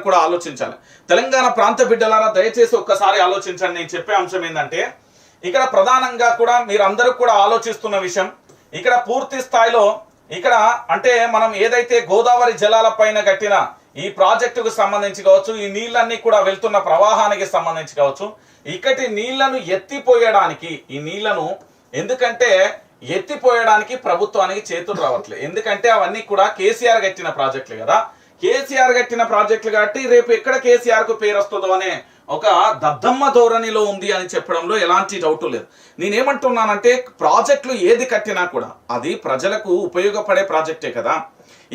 అందరం కూడా ఆలోచించాలి. తెలంగాణ ప్రాంత బిడ్డలారా దయచేసి ఒక్కసారి ఆలోచించండి. నేను చెప్పే అంశం ఏంటంటే ఇక్కడ ప్రధానంగా కూడా మీరు అందరూ కూడా ఆలోచిస్తున్న విషయం ఇక్కడ పూర్తి స్థాయిలో ఇక్కడ అంటే మనం ఏదైతే గోదావరి జలాల పైన కట్టిన ఈ ప్రాజెక్టుకు సంబంధించి కావచ్చు ఈ నీళ్ళన్నీ కూడా వెళ్తున్న ప్రవాహానికి సంబంధించి కావచ్చు ఇక్కడి నీళ్ళను ఎత్తిపోయడానికి ఈ నీళ్ళను ఎందుకంటే ఎత్తిపోయడానికి ప్రభుత్వానికి చేతులు రావట్లేదు. ఎందుకంటే అవన్నీ కూడా కేసీఆర్ కట్టిన ప్రాజెక్టులు కదా. కేసీఆర్ కట్టిన ప్రాజెక్టులు కాబట్టి రేపు ఎక్కడ కేసీఆర్కు పేరు వస్తుందో అనే ఒక దద్దమ్మ ధోరణిలో ఉంది అని చెప్పడంలో ఎలాంటి డౌట్ లేదు. నేనేమంటున్నానంటే ప్రాజెక్టులు ఏది కట్టినా కూడా అది ప్రజలకు ఉపయోగపడే ప్రాజెక్టే కదా.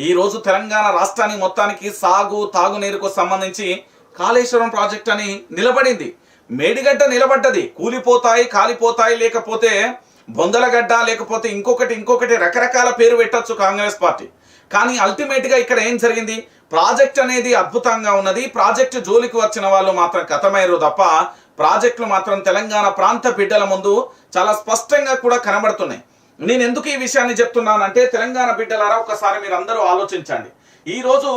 ఈ రోజు తెలంగాణ రాష్ట్రానికి మొత్తానికి సాగు తాగునీరుకు సంబంధించి కాళేశ్వరం ప్రాజెక్ట్ అని నిలబడింది. మేడిగడ్డ నిలబడ్డది. కూలిపోతాయి కాలిపోతాయి లేకపోతే బొందలగడ్డ లేకపోతే ఇంకొకటి ఇంకొకటి రకరకాల పేరు పెట్టొచ్చు కాంగ్రెస్ పార్టీ. కానీ అల్టిమేట్గా ఇక్కడ ఏం జరిగింది? ప్రాజెక్ట్ అనేది అద్భుతంగా ఉన్నది. ప్రాజెక్టు జోలికి వచ్చిన వాళ్ళు మాత్రం కథమయ్యారు తప్ప ప్రాజెక్టులు మాత్రం తెలంగాణ ప్రాంత బిడ్డల ముందు చాలా స్పష్టంగా కూడా కనబడుతున్నాయి. నేను ఎందుకు ఈ విషయాన్ని చెప్తున్నానంటే తెలంగాణ బిడ్డలారా ఒకసారి మీరు అందరూ ఆలోచించండి. ఈ రోజు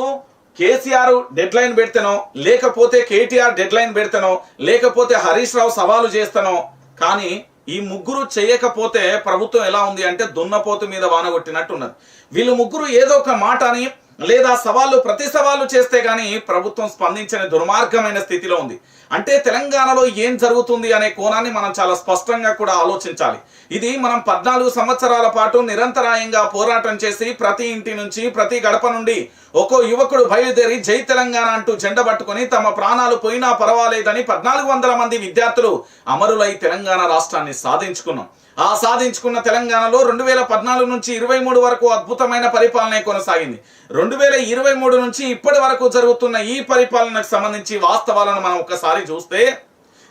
కేసీఆర్ డెడ్ లైన్ పెడితేనో లేకపోతే కేటీఆర్ డెడ్ లైన్ పెడితేనో లేకపోతే హరీష్ రావు సవాలు చేస్తానో కానీ ఈ ముగ్గురు చేయకపోతే ప్రభుత్వం ఎలా ఉంది అంటే దున్నపోతు మీద వాన కొట్టినట్టు ఉన్నది. వీళ్ళు ముగ్గురు ఏదో ఒక మాట అని లేదా సవాళ్ళు ప్రతి సవాళ్ళు చేస్తే కానీ ప్రభుత్వం స్పందించని దుర్మార్గమైన స్థితిలో ఉంది. అంటే తెలంగాణలో ఏం జరుగుతుంది అనే కోణాన్ని మనం చాలా స్పష్టంగా కూడా ఆలోచించాలి. ఇది మనం పద్నాలుగు సంవత్సరాల పాటు నిరంతరాయంగా పోరాటం చేసి ప్రతి ఇంటి నుంచి ప్రతి గడప నుండి ఒక్కో యువకుడు బయలుదేరి జై తెలంగాణ అంటూ జెండ పట్టుకుని తమ ప్రాణాలు పోయినా పర్వాలేదని పద్నాలుగు వందల మంది విద్యార్థులు అమరులై తెలంగాణ రాష్ట్రాన్ని సాధించుకున్నాం. ఆ సాధించుకున్న తెలంగాణలో రెండు వేల పద్నాలుగు నుంచి ఇరవై మూడు వరకు అద్భుతమైన పరిపాలన కొనసాగింది. రెండు వేల ఇరవై మూడు నుంచి ఇప్పటి వరకు జరుగుతున్న ఈ పరిపాలనకు సంబంధించి వాస్తవాలను మనం ఒకసారి చూస్తే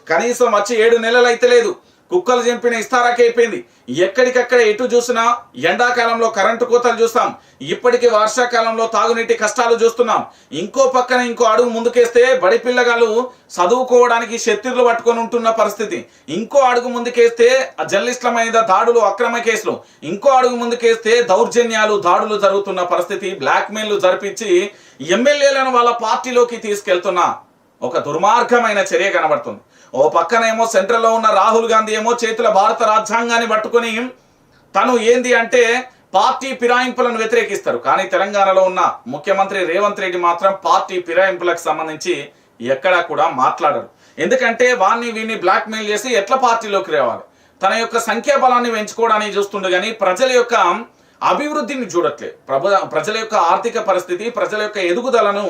కనీసం వచ్చి ఏడు నెలలు అయితే లేదు. కుక్కలు చంపిన ఇస్తారాకైపోయింది ఎక్కడికక్కడ ఎటు చూసినా ఎండాకాలంలో కరెంటు కోతలు చూస్తాం. ఇప్పటికీ వర్షాకాలంలో తాగునీటి కష్టాలు చూస్తున్నాం. ఇంకో పక్కన ఇంకో అడుగు ముందుకేస్తే బడి పిల్లగాళ్ళు చదువుకోవడానికి శత్రులు పట్టుకొని ఉంటున్న పరిస్థితి. ఇంకో అడుగు ముందుకేస్తే ఆ జర్నలిస్టుల మీద దాడులు అక్రమ కేసులు. ఇంకో అడుగు ముందుకేస్తే దౌర్జన్యాలు దాడులు జరుగుతున్న పరిస్థితి. బ్లాక్మెయిల్లు జరిపించి ఎమ్మెల్యేలను వాళ్ళ పార్టీలోకి తీసుకెళ్తున్న ఒక దుర్మార్గమైన చర్య కనబడుతుంది. ఓ పక్కనేమో సెంట్రల్లో ఉన్న రాహుల్ గాంధీ ఏమో చేతుల భారత రాజ్యాంగాన్ని పట్టుకొని తను ఏంది అంటే పార్టీ ఫిరాయింపులను వ్యతిరేకిస్తారు. కానీ తెలంగాణలో ఉన్న ముఖ్యమంత్రి రేవంత్ రెడ్డి మాత్రం పార్టీ ఫిరాయింపులకు సంబంధించి ఎక్కడా కూడా మాట్లాడరు. ఎందుకంటే వాన్ని వీన్ని బ్లాక్మెయిల్ చేసి ఎట్లా పార్టీలోకి రావాలి? తన యొక్క సంఖ్యాబలాన్ని పెంచుకోవడానికి చూస్తుండే కానీ ప్రజల యొక్క అభివృద్ధిని చూడట్లే ప్రభు ప్రజల యొక్క ఆర్థిక పరిస్థితి ప్రజల యొక్క ఎదుగుదలను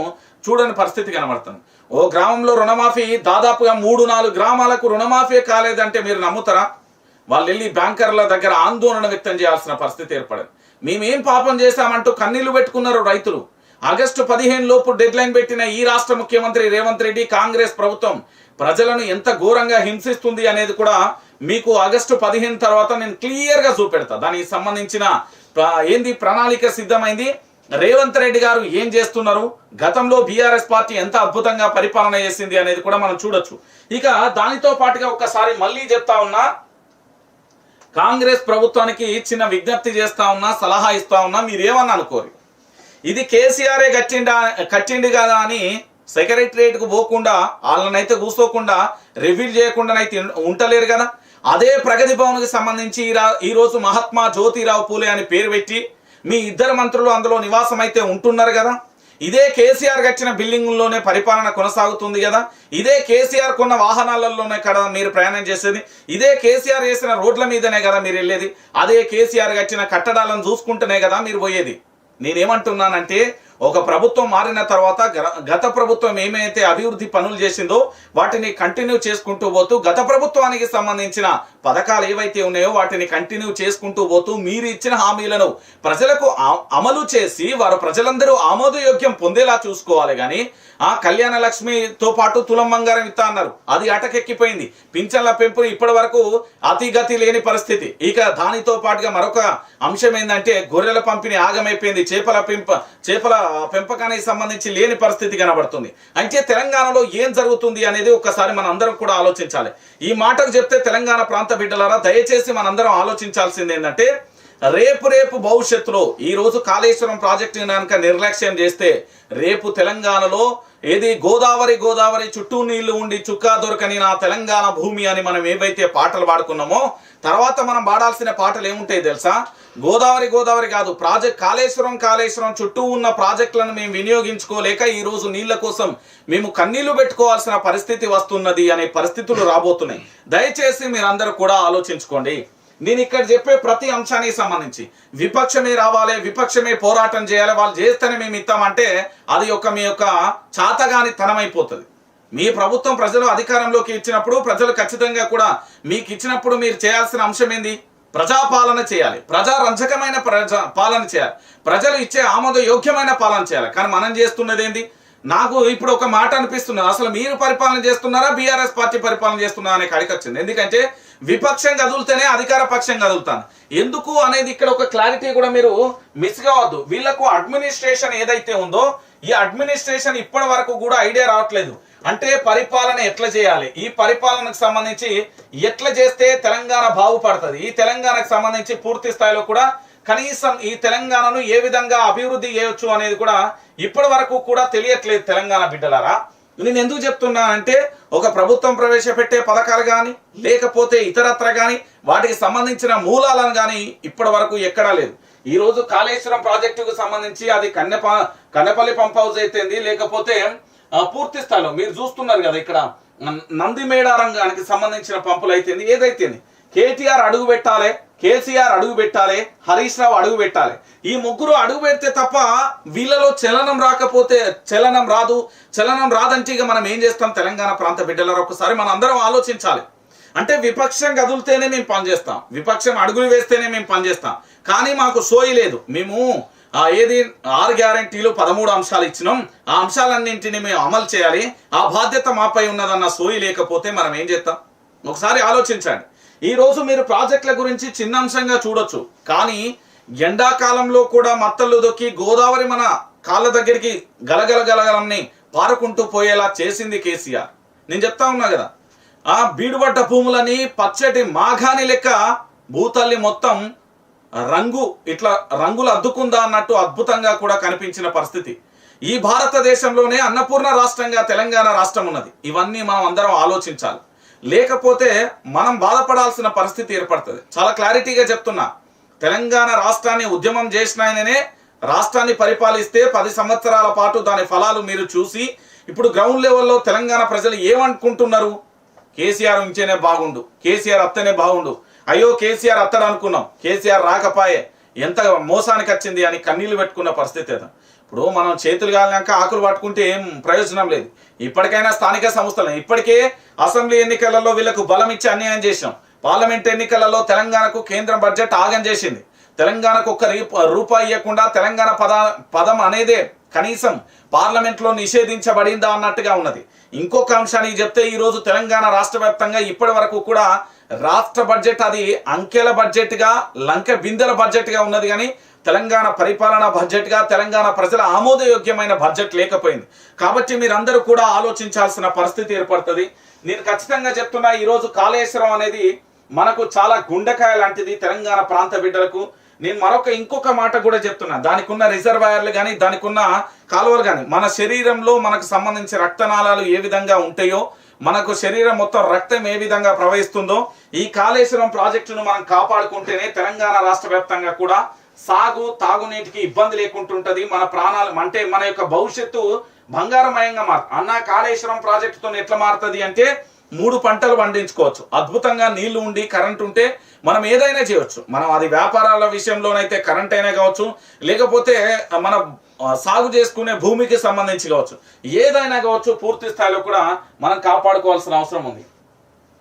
చూడని పరిస్థితి కనబడుతుంది. ఓ గ్రామంలో రుణమాఫీ దాదాపుగా మూడు నాలుగు గ్రామాలకు రుణమాఫీ కాలేదంటే మీరు నమ్ముతారా? వాళ్ళు వెళ్ళి బ్యాంకర్ల దగ్గర ఆందోళన వ్యక్తం చేయాల్సిన పరిస్థితి ఏర్పడింది. మేమేం పాపం చేశామంటూ కన్నీళ్ళు పెట్టుకున్నారు రైతులు. ఆగస్టు పదిహేను లోపు డెడ్లైన్ పెట్టిన ఈ రాష్ట్ర ముఖ్యమంత్రి రేవంత్ రెడ్డి కాంగ్రెస్ ప్రభుత్వం ప్రజలను ఎంత ఘోరంగా హింసిస్తుంది అనేది కూడా మీకు ఆగస్టు పదిహేను తర్వాత నేను క్లియర్గా చూపెడతా. దానికి సంబంధించిన ఏంది ప్రణాళిక సిద్ధమైంది? రేవంత్ రెడ్డి గారు ఏం చేస్తున్నారు? గతంలో బీఆర్ఎస్ పార్టీ ఎంత అద్భుతంగా పరిపాలన చేసింది అనేది కూడా మనం చూడొచ్చు. ఇక దానితో పాటుగా ఒక్కసారి మళ్ళీ చెప్తా ఉన్నా కాంగ్రెస్ ప్రభుత్వానికి చిన్న విజ్ఞప్తి చేస్తా ఉన్నా సలహా ఇస్తా ఉన్నా మీరేమన్నా అనుకోరు. ఇది కేసీఆరే కట్టిండా కట్టిండి కదా అని సెక్రటరియట్కు పోకుండా వాళ్ళనైతే కూసోకుండా రివ్యూ చేయకుండా చేయకుండానైతే ఉంటలేరు కదా. అదే ప్రగతి భవన్కి సంబంధించి ఈరోజు ఈ రోజు మహాత్మా జ్యోతిరావు పూలే అని పేరు పెట్టి మీ ఇద్దరు మంత్రులు అందులో నివాసం అయితే ఉంటున్నారు కదా. ఇదే కేసీఆర్ కట్టిన బిల్డింగుల్లోనే పరిపాలన కొనసాగుతుంది కదా. ఇదే కేసీఆర్ కొన్న వాహనాలలోనే కదా మీరు ప్రయాణం చేసేది. ఇదే కేసీఆర్ చేసిన రోడ్ల మీదనే కదా మీరు వెళ్ళేది. అదే కేసీఆర్ కట్టిన కట్టడాలను చూసుకుంటేనే కదా మీరు పోయేది. నేనేమంటున్నానంటే ఒక ప్రభుత్వం మారిన తర్వాత గ- గత ప్రభుత్వం ఏమైతే అభివృద్ధి పనులు చేసిందో వాటిని కంటిన్యూ చేసుకుంటూ పోతూ గత ప్రభుత్వానికి సంబంధించిన పథకాలు ఏవైతే ఉన్నాయో వాటిని కంటిన్యూ చేసుకుంటూ పోతూ మీరు ఇచ్చిన హామీలను ప్రజలకు అమలు చేసి వారు ప్రజలందరూ ఆమోదయోగ్యం పొందేలా చూసుకోవాలి. కానీ ఆ కళ్యాణ లక్ష్మితో పాటు తులం బంగారం ఇస్తా అన్నారు. అది అటకెక్కిపోయింది. పింఛన్ల పెంపు ఇప్పటి వరకు అతిగతి లేని పరిస్థితి. ఇక దానితో పాటుగా మరొక అంశం ఏంటంటే గొర్రెల పంపిణీ ఆగమైపోయింది. చేపల పెంప చేపల పెంపకానికి సంబంధించి లేని పరిస్థితి కనబడుతుంది. అంటే తెలంగాణలో ఏం జరుగుతుంది అనేది ఒక్కసారి మన అందరం కూడా ఆలోచించాలి. ఈ మాటకు చెప్తే తెలంగాణ ప్రాంత బిడ్డలారా దయచేసి మనందరం ఆలోచించాల్సింది ఏంటంటే రేపు రేపు భవిష్యత్తులో ఈ రోజు కాళేశ్వరం ప్రాజెక్టు కనుక నిర్లక్ష్యం చేస్తే రేపు తెలంగాణలో ఏది గోదావరి గోదావరి చుట్టూ నీళ్ళు ఉండి చుక్కా దొరకని నా తెలంగాణ భూమి అని మనం ఏవైతే పాటలు పాడుకున్నామో తర్వాత మనం పాడాల్సిన పాటలు ఏముంటాయి తెలుసా? గోదావరి గోదావరి కాదు. ప్రాజెక్ట్ కాళేశ్వరం కాళేశ్వరం చుట్టూ ఉన్న ప్రాజెక్టులను మేము వినియోగించుకోలేక ఈ రోజు నీళ్ళ కోసం మేము కన్నీళ్ళు పెట్టుకోవాల్సిన పరిస్థితి వస్తున్నది అనే పరిస్థితులు రాబోతున్నాయి. దయచేసి మీరందరూ కూడా ఆలోచించుకోండి. నేను ఇక్కడ చెప్పే ప్రతి అంశానికి సంబంధించి విపక్షమే రావాలి విపక్షమే పోరాటం చేయాలి వాళ్ళు చేస్తేనే మేము ఇస్తామంటే అది ఒక మీ యొక్క చాతగాని తనమైపోతుంది మీ ప్రభుత్వం ప్రజలు అధికారంలోకి ఇచ్చినప్పుడు ప్రజలు ఖచ్చితంగా కూడా మీకు ఇచ్చినప్పుడు మీరు చేయాల్సిన అంశం ఏంది? ప్రజాపాలన చేయాలి. ప్రజారంజకమైన ప్రజా పాలన చేయాలి. ప్రజలు ఇచ్చే ఆమోదయోగ్యమైన పాలన చేయాలి. కానీ మనం చేస్తున్నది ఏంది? నాకు ఇప్పుడు ఒక మాట అనిపిస్తున్నది అసలు మీరు పరిపాలన చేస్తున్నారా? బీఆర్ఎస్ పార్టీ పరిపాలన చేస్తున్నారా అనే కాడికి వచ్చింది. ఎందుకంటే విపక్షం కదులుతేనే అధికార పక్షం కదులుతాను ఎందుకు అనేది ఇక్కడ ఒక క్లారిటీ కూడా మీరు మిస్ కావద్దు. వీళ్ళకు అడ్మినిస్ట్రేషన్ ఏదైతే ఉందో ఈ అడ్మినిస్ట్రేషన్ ఇప్పటి వరకు కూడా ఐడియా రావట్లేదు. అంటే పరిపాలన ఎట్లా చేయాలి? ఈ పరిపాలనకు సంబంధించి ఎట్లా చేస్తే తెలంగాణ బాగుపడుతుంది? ఈ తెలంగాణకు సంబంధించి పూర్తి స్థాయిలో కూడా కనీసం ఈ తెలంగాణను ఏ విధంగా అభివృద్ధి చేయొచ్చు అనేది కూడా ఇప్పటి వరకు కూడా తెలియట్లేదు తెలంగాణ బిడ్డలారా. నేను ఎందుకు చెప్తున్నా అంటే ఒక ప్రభుత్వం ప్రవేశపెట్టే పథకాలు కానీ లేకపోతే ఇతరత్ర కానీ వాటికి సంబంధించిన మూలాలను కానీ ఇప్పటి వరకు ఎక్కడా లేదు. ఈ రోజు కాళేశ్వరం ప్రాజెక్టుకు సంబంధించి అది కన్నెప కన్నెపల్లి పంప్ హౌస్ అయితేంది లేకపోతే పూర్తి స్థాయిలో మీరు చూస్తున్నారు కదా ఇక్కడ నందిమేడ రంగానికి సంబంధించిన పంపులు అయితేంది ఏదైతేంది? కేటీఆర్ అడుగు పెట్టాలి కేసీఆర్ అడుగు పెట్టాలి హరీష్ రావు అడుగు పెట్టాలి. ఈ ముగ్గురు అడుగు పెడితే తప్ప వీళ్ళలో చలనం రాకపోతే చలనం రాదు చలనం రాదంటే ఇక మనం ఏం చేస్తాం? తెలంగాణ ప్రాంత బిడ్డలారు ఒకసారి మనం అందరం ఆలోచించాలి. అంటే విపక్షం కదిలితేనే మేము పనిచేస్తాం విపక్షం అడుగులు వేస్తేనే మేము పనిచేస్తాం. కానీ మాకు సోయి లేదు. మేము ఏది? ఆరు గ్యారంటీలు పదమూడు అంశాలు ఇచ్చినాం. ఆ అంశాలన్నింటినీ మేము అమలు చేయాలి. ఆ బాధ్యత మాపై ఉన్నదన్న సోయి లేకపోతే మనం ఏం చేస్తాం? ఒకసారి ఆలోచించండి. ఈరోజు మీరు ప్రాజెక్టుల గురించి చిన్న అంశంగా చూడొచ్చు. కానీ ఎండాకాలంలో కూడా మత్తళ్ళు దొక్కి గోదావరి మన కాళ్ళ దగ్గరికి గలగలగలగలని పారుకుంటూ పోయేలా చేసింది కేసీఆర్. నేను చెప్తా ఉన్నా కదా ఆ బీడుబడ్డ భూములని పచ్చటి మాఘాని లెక్క భూతల్లి మొత్తం రంగు ఇట్లా రంగులు అద్దుకుందా అన్నట్టు అద్భుతంగా కూడా కనిపించిన పరిస్థితి. ఈ భారతదేశంలోనే అన్నపూర్ణ రాష్ట్రంగా తెలంగాణ రాష్ట్రం ఉన్నది. ఇవన్నీ మనం అందరం ఆలోచించాలి. లేకపోతే మనం బాధపడాల్సిన పరిస్థితి ఏర్పడుతుంది. చాలా క్లారిటీగా చెప్తున్నా. తెలంగాణ రాష్ట్రాన్ని ఉద్యమం చేసిన ఆయననే రాష్ట్రాన్ని పరిపాలిస్తే పది సంవత్సరాల పాటు దాని ఫలాలు మీరు చూసి ఇప్పుడు గ్రౌండ్ లెవెల్లో తెలంగాణ ప్రజలు ఏమనుకుంటున్నారు? కేసీఆర్ ఉంచేనే బాగుండు. కేసీఆర్ అత్తనే బాగుండు. అయ్యో కేసీఆర్ అత్తడు అనుకున్నాం. కేసీఆర్ రాకపాయే. ఎంత మోసానికి వచ్చింది అని కన్నీళ్ళు పెట్టుకున్న పరిస్థితి అది. ఇప్పుడు మనం చేతులు కాలినాక ఆకులు పట్టుకుంటే ఏం ప్రయోజనం లేదు. ఇప్పటికైనా స్థానిక సంస్థలు ఇప్పటికే అసెంబ్లీ ఎన్నికలలో వీళ్ళకు బలం ఇచ్చి అన్యాయం చేసినాం. పార్లమెంట్ ఎన్నికలలో తెలంగాణకు కేంద్ర బడ్జెట్ ఆగం చేసింది. తెలంగాణకు ఒక్క రూపాయి ఇవ్వకుండా తెలంగాణ పద పదం అనేదే కనీసం పార్లమెంట్లో నిషేధించబడిందా అన్నట్టుగా ఉన్నది. ఇంకొక అంశానికి చెప్తే ఈరోజు తెలంగాణ రాష్ట్ర వ్యాప్తంగా ఇప్పటి వరకు కూడా రాష్ట్ర బడ్జెట్ అది అంకెల బడ్జెట్గా లంక బిందెల బడ్జెట్గా ఉన్నది కానీ తెలంగాణ పరిపాలన బడ్జెట్గా తెలంగాణ ప్రజల ఆమోదయోగ్యమైన బడ్జెట్ లేకపోయింది. కాబట్టి మీరందరూ కూడా ఆలోచించాల్సిన పరిస్థితి ఏర్పడుతుంది. నేను ఖచ్చితంగా చెప్తున్నా ఈరోజు కాళేశ్వరం అనేది మనకు చాలా గుండెకాయ లాంటిది తెలంగాణ ప్రాంత బిడ్డలకు. నేను మరొక ఇంకొక మాట కూడా చెప్తున్నా. దానికి ఉన్న రిజర్వాయర్లు కానీ దానికి ఉన్న కాలువలు కానీ మన శరీరంలో మనకు సంబంధించిన రక్తనాళాలు ఏ విధంగా ఉంటాయో మనకు శరీరం మొత్తం రక్తం ఏ విధంగా ప్రవహిస్తుందో ఈ కాళేశ్వరం ప్రాజెక్టును మనం కాపాడుకుంటేనే తెలంగాణ రాష్ట్ర వ్యాప్తంగా కూడా సాగు తాగునీటికి ఇబ్బంది లేకుంటుంటది. మన ప్రాణాలు అంటే మన యొక్క భవిష్యత్తు బంగారమయంగా మారు అన్న కాళేశ్వరం ప్రాజెక్టుతో ఎట్లా మారుతుంది అంటే మూడు పంటలు పండించుకోవచ్చు. అద్భుతంగా నీళ్ళు ఉండి కరెంట్ ఉంటే మనం ఏదైనా చేయవచ్చు మనం అది వ్యాపారాల విషయంలోనైతే కరెంట్ అయినా కావచ్చు లేకపోతే మన సాగు చేసుకునే భూమికి సంబంధించి కావచ్చు. ఏదైనా కావచ్చు పూర్తి స్థాయిలో కూడా మనం కాపాడుకోవాల్సిన అవసరం ఉంది.